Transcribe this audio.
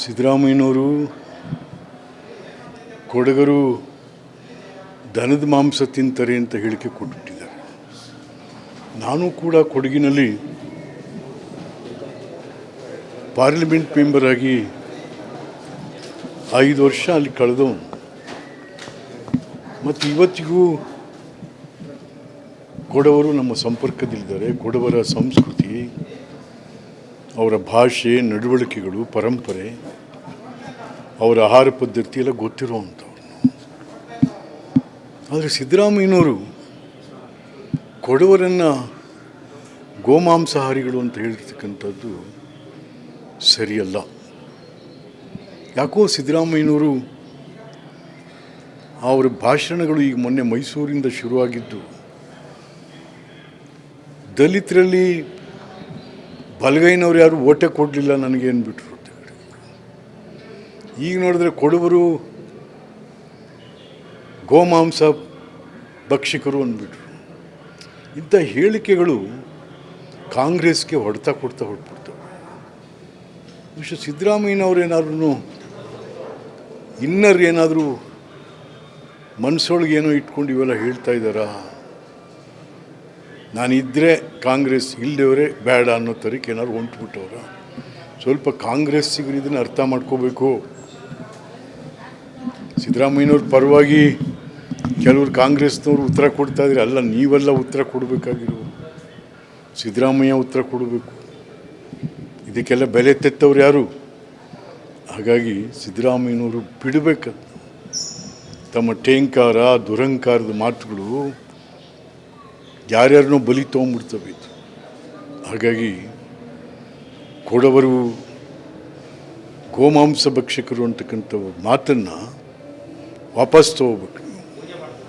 ಸಿದ್ದರಾಮಯ್ಯನವರು, ಕೊಡಗರು ದನದ ಮಾಂಸ ತಿಂತಾರೆ ಅಂತ ಹೇಳಿಕೆ ಕೊಟ್ಟುಬಿಟ್ಟಿದ್ದಾರೆ ನಾನು ಕೂಡ ಕೊಡಗಿನಲ್ಲಿ ಪಾರ್ಲಿಮೆಂಟ್ ಮೆಂಬರ್ ಆಗಿ ಐದು ವರ್ಷ ಅಲ್ಲಿ ಕಳೆದವನು. ಮತ್ತು ಇವತ್ತಿಗೂ ಕೊಡವರು ನಮ್ಮ ಸಂಪರ್ಕದಲ್ಲಿದ್ದಾರೆ. ಕೊಡವರ ಸಂಸ್ಕೃತಿ ಅವರ ಭಾಷೆ, ನಡವಳಿಕೆಗಳು, ಪರಂಪರೆ, ಅವರ ಆಹಾರ ಪದ್ಧತಿ ಎಲ್ಲ ಗೊತ್ತಿರುವಂಥವ್ರು. ಆದರೆ ಸಿದ್ದರಾಮಯ್ಯನವರು ಕೊಡವರನ್ನು ಗೋಮಾಂಸಾಹಾರಿಗಳು ಅಂತ ಹೇಳಿರ್ತಕ್ಕಂಥದ್ದು ಸರಿಯಲ್ಲ. ಯಾಕೋ ಸಿದ್ದರಾಮಯ್ಯನವರು ಅವರ ಭಾಷಣಗಳು ಈಗ ಮೊನ್ನೆ ಮೈಸೂರಿಂದ ಶುರುವಾಗಿದ್ದು, ದಲಿತರಲ್ಲಿ ಬಲಗೈನವ್ರು ಯಾರು ಓಟೆ ಕೊಡಲಿಲ್ಲ ನನಗೇನು ಬಿಟ್ಟರು ಈಗ ನೋಡಿದ್ರೆ ಕೊಡುವರು ಗೋಮಾಂಸ ಭಕ್ಷಿಕರು ಅಂದ್ಬಿಟ್ರು. ಇಂಥ ಹೇಳಿಕೆಗಳು ಕಾಂಗ್ರೆಸ್ಗೆ ಹೊಡೆತ ಕೊಡ್ತಾ ಹೊಡ್ಬಿಡ್ತವೆ ಬಹುಶಃ ಸಿದ್ದರಾಮಯ್ಯನವ್ರೇನಾದ್ರೂ ಇನ್ನರ್ ಏನಾದರೂ ಮನಸ್ಸೊಳಗೆ ಏನೋ ಇಟ್ಕೊಂಡು ಇವೆಲ್ಲ ಹೇಳ್ತಾ ಇದ್ದಾರಾ? ನಾನಿದ್ದರೆ ಕಾಂಗ್ರೆಸ್ ಇಲ್ಲದವರೇ ಬೇಡ ಅನ್ನೋ ತರಕ್ಕೆ ಏನಾದ್ರು ಹೊಂಟ್ಬಿಟ್ಟವ್ರ. ಸ್ವಲ್ಪ ಕಾಂಗ್ರೆಸ್ಸಿಗರು ಇದನ್ನು ಅರ್ಥ ಮಾಡ್ಕೋಬೇಕು. ಸಿದ್ದರಾಮಯ್ಯನವ್ರ ಪರವಾಗಿ ಕೆಲವರು ಕಾಂಗ್ರೆಸ್ನವ್ರು ಉತ್ತರ ಕೊಡ್ತಾ ಇದ್ರೆ ಅಲ್ಲ, ನೀವೆಲ್ಲ ಉತ್ತರ ಕೊಡಬೇಕಾಗಿರೋ. ಸಿದ್ದರಾಮಯ್ಯ ಉತ್ತರ ಕೊಡಬೇಕು. ಇದಕ್ಕೆಲ್ಲ ಬೆಲೆ ತೆತ್ತವ್ರು ಯಾರು? ಹಾಗಾಗಿ ಸಿದ್ದರಾಮಯ್ಯನವರು ಬಿಡಬೇಕು ತಮ್ಮ ಟೇಂಕಾರ ದುರಂಕಾರದ ಮಾತುಗಳು ಯಾರ್ಯಾರನ್ನೋ ಬಲಿ ತೊಗೊಂಡ್ಬಿಡ್ತವೆ ಇದು ಹಾಗಾಗಿ ಕೊಡವರು ಗೋಮಾಂಸ ಭಕ್ಷಕರು ಅಂತಕ್ಕಂಥ ಮಾತನ್ನು ವಾಪಸ್ ತಗೋಬೇಕು.